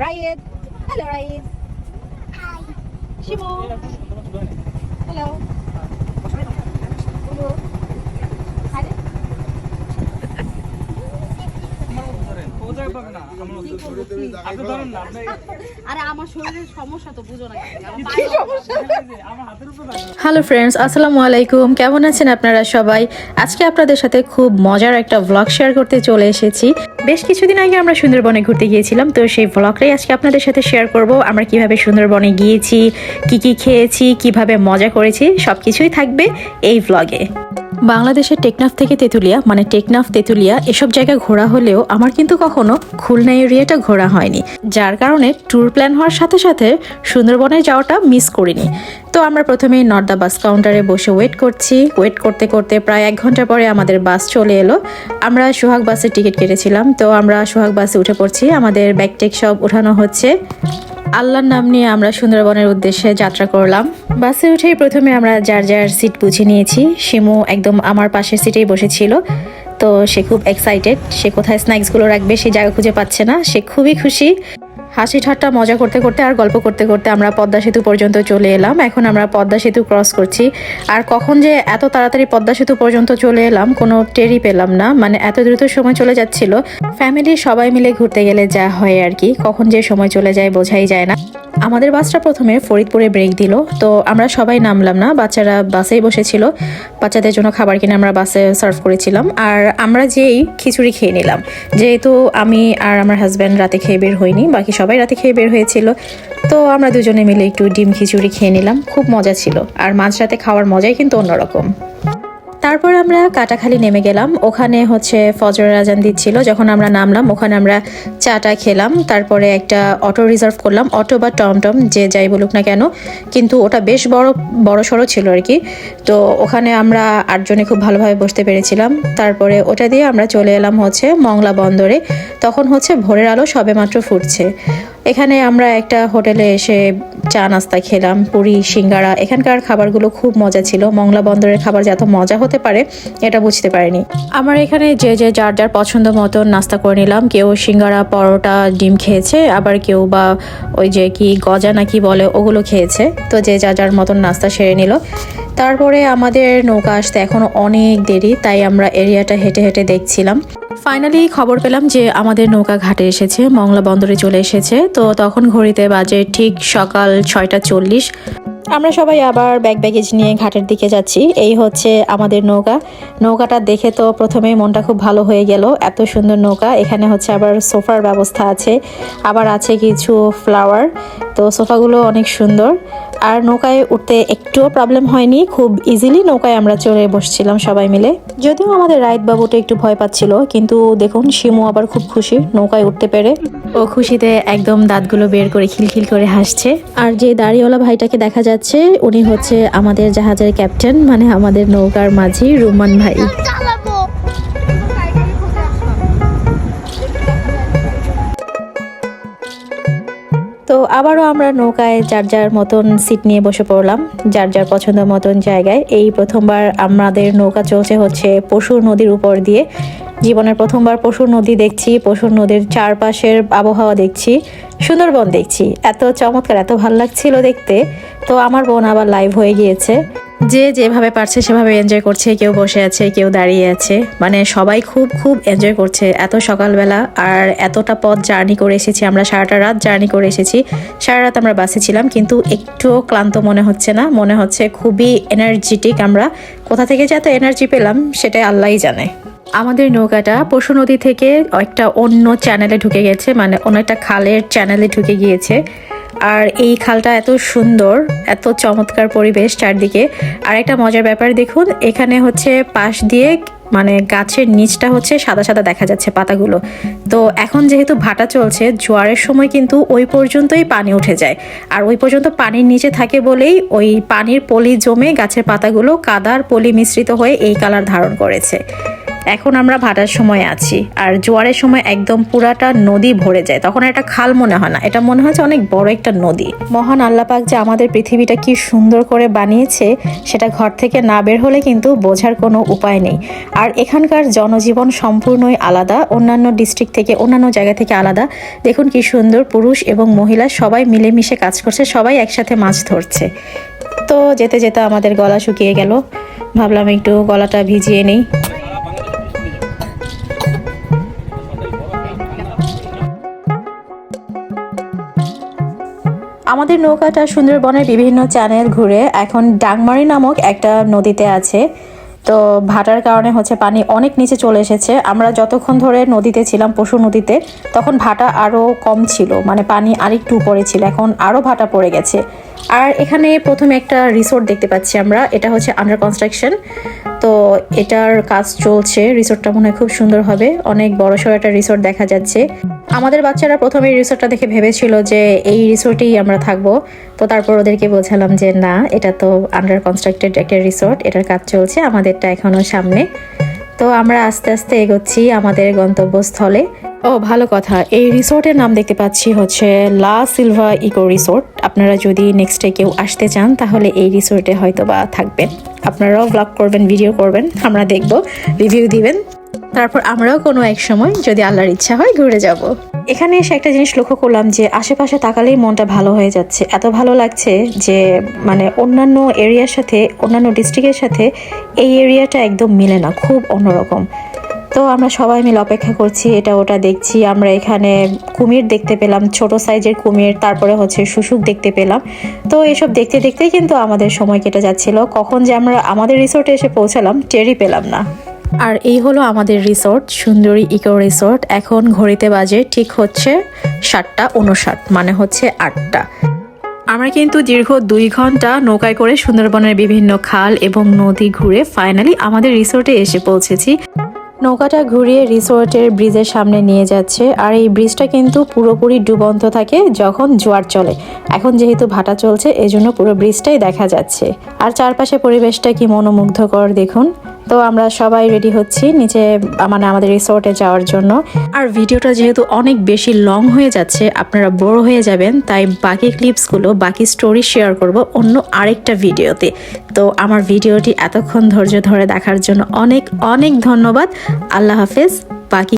Ryan. Hello, Ryan. Hi. Shimo. Hello. Hello. Hello friends আসসালামু আলাইকুম। কেমন আছেন আপনারা সবাই? আজকে আপনাদের সাথে খুব মজার একটা ভ্লগ শেয়ার করতে চলে এসেছি। বেশ কিছুদিন আগে আমরা সুন্দরবনে ঘুরতে গিয়েছিলাম তো সেই ভ্লগটাই আজকে আপনাদের সাথে শেয়ার করব। আমরা কীভাবে সুন্দরবনে গিয়েছি কি কি খেয়েছি কীভাবে মজা করেছি সব কিছুই থাকবে এই ভ্লগে বাংলাদেশের টেকনাফ থেকে তেঁতুলিয়া মানে টেকনাফ, তেঁতুলিয়া, এসব জায়গা ঘোরা হলেও আমার কিন্তু কখনো খুলনা এরিয়াটা ঘোরা হয়নি। যার কারণে ট্যুর প্ল্যান হওয়ার সাথে সাথে সুন্দরবনে যাওয়াটা মিস করিনি। তো আমরা প্রথমেই নর্দা বাস কাউন্টারে বসে ওয়েট করছি। ওয়েট করতে করতে প্রায় এক ঘণ্টা পরে আমাদের বাস চলে এলো। আমরা সোহাগ বাসের টিকিট কেটেছিলাম। তো আমরা সোহাগ বাসে উঠে পড়ছি। আমাদের ব্যাগ টেক সব উঠানো হচ্ছে। আল্লাহর নাম নিয়ে আমরা সুন্দরবনের উদ্দেশ্যে যাত্রা করলাম। বাসে উঠেই প্রথমে আমরা যার যার সিট বুঝে নিয়েছি। শিমু একদম আমার পাশের সিটেই বসেছিল। তো সে খুব এক্সাইটেড সে কোথায় স্ন্যাক্সগুলো রাখবে সে জায়গা খুঁজে পাচ্ছে না। সে খুবই খুশি। হাসি ঠাট্টা মজা করতে করতে আর গল্প করতে করতে আমরা পদ্মা সেতু পর্যন্ত চলে এলাম। এখন আমরা পদ্মা সেতু ক্রস করছি। আর কখন যে এত তাড়াতাড়ি পদ্মা সেতু পর্যন্ত চলে এলাম, কোনো টেরি পেলাম না। মানে এত দ্রুত সময় চলে যাচ্ছিল। ফ্যামিলির সবাই মিলে ঘুরতে গেলে যা হয় আর কি, কখন যে সময় চলে যায় বোঝাই যায় না। আমাদের বাসটা প্রথমে ফরিদপুরে ব্রেক দিল। তো আমরা সবাই নামলাম না, বাচ্চারা বাসেই বসেছিল। বাচ্চাদের জন্য খাবার কিনে আমরা বাসে সার্ভ করেছিলাম। আর আমরা যেই খিচুড়ি খেয়ে নিলাম। যেহেতু আমি আর আমার হাজব্যান্ড রাতে খেয়ে বের হইনি, বাকি সবাই রাতে খেয়ে বের হয়েছিল। তো আমরা দুজনে মিলে একটু ডিম খিচুড়ি খেয়ে নিলাম। খুব মজা ছিল। আর মাঝরাতে খাওয়ার মজাই কিন্তু অন্যরকম। তারপর আমরা কাটাখালি নেমে গেলাম। ওখানে হচ্ছে ফজরের আজান দিচ্ছিল, যখন আমরা নামলাম, ওখানে আমরা চাটা খেলাম, তারপরে একটা অটো রিজার্ভ করলাম, অটো বা টমটম যে যাই বলুক না কেন, কিন্তু ওটা বেশ বড় বড় সড়ো ছিল আর কি। তো ওখানে আমরা আটজনে খুব ভালোভাবে বসতে পেরেছিলাম। তারপরে ওটা দিয়ে আমরা চলে এলাম হচ্ছে মংলা বন্দরে। তখন হচ্ছে ভোরের আলো সবেমাত্র ফুটছে। এখানে আমরা একটা হোটেলে এসে চা নাস্তা খেলাম, পুরি, সিঙ্গারা। এখানকার খাবারগুলো খুব মজা ছিল। মংলা বন্দরের খাবার যে এত মজা হতে পারে, এটা বুঝতে পারিনি। আমার এখানে যে যে, যার যার পছন্দ মতন নাস্তা করে নিলাম। কেউ সিঙ্গারা, পরোটা, ডিম খেয়েছে, আবার কেউ বা ওই যে কি গজা নাকি বলে, ওগুলো খেয়েছে। তো যে যা যার মতন নাস্তা সেরে নিল। তারপরে আমাদের নৌকা আসতে এখনও অনেক দেরি, তাই আমরা এরিয়াটা হেঁটে হেঁটে দেখছিলাম। ফাইনালি খবর পেলাম যে আমাদের নৌকা ঘাটে এসেছে, মংলা বন্দরে চলে এসেছে। তো তখন ঘড়িতে বাজে ঠিক সকাল ছয়টা চল্লিশ। আমরা সবাই আবার ব্যাগ ব্যাগেজ নিয়ে ঘাটের দিকে যাচ্ছি। এই হচ্ছে আমাদের নৌকা। নৌকাটা দেখে তো প্রথমেই মনটা খুব ভালো হয়ে গেল। এত সুন্দর নৌকা। এখানে হচ্ছে আবার সোফার ব্যবস্থা আছে। আবার আছে কিছু ফ্লাওয়ার তো সোফাগুলো অনেক সুন্দর। আর নৌকায় উঠতে একটুও প্রবলেম হয়নি। খুব ইজিলি নৌকায় আমরা চলে বসছিলাম সবাই মিলে। যদিও আমাদের রাইত বাবুটা একটু ভয় পাচ্ছিল কিন্তু দেখুন শিমু আবার খুব খুশি নৌকায় উঠতে পেরে। ও খুশিতে একদম দাঁতগুলো বের করে খিলখিল করে হাসছে। আর যে দাড়িওয়ালা ভাইটাকে দেখা যাচ্ছে উনি হচ্ছে আমাদের জাহাজের ক্যাপ্টেন মানে আমাদের নৌকার মাঝি রুমান ভাই। তো আবারও আমরা নৌকায় যার যার মতন সিট নিয়ে বসে পড়লাম, যার যার পছন্দ মতন জায়গায়। এই প্রথমবার আমাদের নৌকা চলছে হচ্ছে পশু নদীর উপর দিয়ে। জীবনের প্রথমবার পশুর নদী দেখছি, পশুর নদীর চারপাশের আবহাওয়া দেখছি, সুন্দরবন দেখছি। এত চমৎকার, এত ভালো লাগছিল দেখতে। তো আমার বোন আবার লাইভ হয়ে গিয়েছে। যে যেভাবে পারছে, সেভাবে এনজয় করছে। কেউ বসে আছে, কেউ দাঁড়িয়ে আছে। মানে সবাই খুব খুব এনজয় করছে। এত সকালবেলা আর এতটা পথ জার্নি করে এসেছি আমরা, সারাটা রাত জার্নি করে এসেছি। সারা রাত আমরা বাসে ছিলাম, কিন্তু একটুও ক্লান্ত মনে হচ্ছে না। মনে হচ্ছে খুবই এনার্জেটিক আমরা। কোথা থেকে যে এত এনার্জি পেলাম, সেটাই আল্লাহই জানে। আমাদের নৌকাটা পশু নদী থেকে একটা অন্য চ্যানেলে ঢুকে গেছে। মানে অন্য একটা খালের চ্যানেলে ঢুকে গিয়েছে। আর এই খালটা এত সুন্দর, এত চমৎকার পরিবেশ চারদিকে। আর একটা মজার ব্যাপার দেখুন, এখানে হচ্ছে পাশ দিয়ে মানে গাছের নিচটা হচ্ছে সাদা সাদা দেখা যাচ্ছে পাতাগুলো। তো এখন যেহেতু ভাটা চলছে, জোয়ারের সময় কিন্তু ওই পর্যন্তই পানি উঠে যায়। আর ওই পর্যন্ত পানির নিচে থাকে বলেই ওই পানির পলি জমে গাছের পাতাগুলো কাদার পলি মিশ্রিত হয়ে এই কালার ধারণ করেছে। এখন আমরা ভাটার সময় আছি, আর জোয়ারের সময় একদম পুরাটা নদী ভরে যায়। তখন এটা খাল মনে হয় না, এটা মনে হচ্ছে অনেক বড় একটা নদী। মহান আল্লাপাক যে আমাদের পৃথিবীটা কি সুন্দর করে বানিয়েছে, সেটা ঘর থেকে না বের হলে কিন্তু বোঝার কোনো উপায় নেই। আর এখানকার জনজীবন সম্পূর্ণই আলাদা, অন্যান্য ডিস্ট্রিক্ট থেকে, অন্যান্য জায়গা থেকে আলাদা। দেখুন কি সুন্দর পুরুষ এবং মহিলা সবাই মিলেমিশে কাজ করছে, সবাই একসাথে মাছ ধরছে। তো যেতে যেতে আমাদের গলা শুকিয়ে গেল। ভাবলাম একটু গলাটা ভিজিয়ে নেই। আমাদের নৌকাটা সুন্দরবনের বিভিন্ন চ্যানেল ঘুরে এখন ডাংমারি নামক একটা নদীতে আছে। তো ভাটার কারণে হচ্ছে পানি অনেক নিচে চলে এসেছে। আমরা যতক্ষণ ধরে নদীতে ছিলাম, পশু নদীতে, তখন ভাটা আরও কম ছিল। মানে পানি আরেকটু উপরে ছিল। এখন আরও ভাটা পড়ে গেছে। আর এখানে প্রথমে একটা রিসোর্ট দেখতে পাচ্ছি আমরা। এটা হচ্ছে আন্ডার কনস্ট্রাকশন তো এটার কাজ চলছে রিসোর্টটা মনে হয় খুব সুন্দর হবে। অনেক বড় সড়ো একটা রিসোর্ট দেখা যাচ্ছে। আমাদের বাচ্চারা প্রথমে রিসোর্টটা দেখে ভেবেছিল যে এই রিসোর্টেই আমরা থাকব। তো তারপর ওদেরকে বোঝালাম যে না, এটা তো আন্ডার কনস্ট্রাক্টেড একটা রিসোর্ট এটার কাজ চলছে, আমাদেরটা এখনও সামনে। তো আমরা আস্তে আস্তে এগোচ্ছি আমাদের গন্তব্যস্থলে। ও, ভালো কথা। এই রিসোর্টের নাম দেখতে পাচ্ছি হচ্ছে লা সিলভা ইকো রিসোর্ট। আপনারা যদি নেক্সটে কেউ আসতে চান, তাহলে এই রিসোর্টে হয়তো বা থাকবেন। আপনারাও ব্লগ করবেন ভিডিও করবেন, আমরা দেখব রিভিউ দিবেন। তারপর আমরাও কোনো এক সময় যদি আল্লাহর ইচ্ছা হয় ঘুরে যাব। এখানে এসে একটা জিনিস লক্ষ্য করলাম যে আশেপাশে তাকালেই মনটা ভালো হয়ে যাচ্ছে। এত ভালো লাগছে যে মানে অন্যান্য এরিয়ার সাথে, অন্যান্য ডিস্ট্রিক্টের সাথে এই এরিয়াটা একদম মিলে না, খুব অন্যরকম। তো আমরা সবাই মিলে অপেক্ষা করছি, এটা ওটা দেখছি। আমরা এখানে কুমির দেখতে পেলাম, ছোট সাইজের কুমির, তারপরে হচ্ছে শুশুক দেখতে পেলাম। তো এসব দেখতে দেখতেই কিন্তু আমাদের সময় কেটে যাচ্ছিল। কখন যে আমরা আমাদের রিসোর্টে এসে পৌঁছালাম, টেরই পেলাম না। আর এই হলো আমাদের রিসোর্ট সুন্দরী ইকো রিসোর্ট এখন ঘড়িতে বাজে, ঠিক হচ্ছে সাতটা উনষাট মানে হচ্ছে আটটা। আমরা কিন্তু দীর্ঘ দুই ঘণ্টা নৌকায় করে সুন্দরবনের বিভিন্ন খাল এবং নদী ঘুরে ফাইনালি আমাদের রিসোর্টে এসে পৌঁছেছি। নৌকাটা ঘুরিয়ে রিসোর্টের ব্রিজের সামনে নিয়ে যাচ্ছে। আর এই ব্রিজটা কিন্তু পুরোপুরি ডুবন্ত থাকে যখন জোয়ার চলে। এখন যেহেতু ভাটা চলছে, এজন্য পুরো ব্রিজটাই দেখা যাচ্ছে। আর চারপাশে পরিবেশটা কি মনোমুগ্ধকর দেখুন। তো আমরা সবাই রেডি হচ্ছি নিচে মানে আমাদের রিসোর্টে যাওয়ার জন্য। আর ভিডিওটা যেহেতু অনেক বেশি লং হয়ে যাচ্ছে, আপনারা বড় হয়ে যাবেন, তাই বাকি ক্লিপসগুলো বাকি স্টোরি শেয়ার করব অন্য আরেকটা ভিডিওতে তো। আমার ভিডিওটি এতক্ষণ ধৈর্য ধরে দেখার জন্য অনেক অনেক ধন্যবাদ। আল্লাহ হাফেজ, বাকি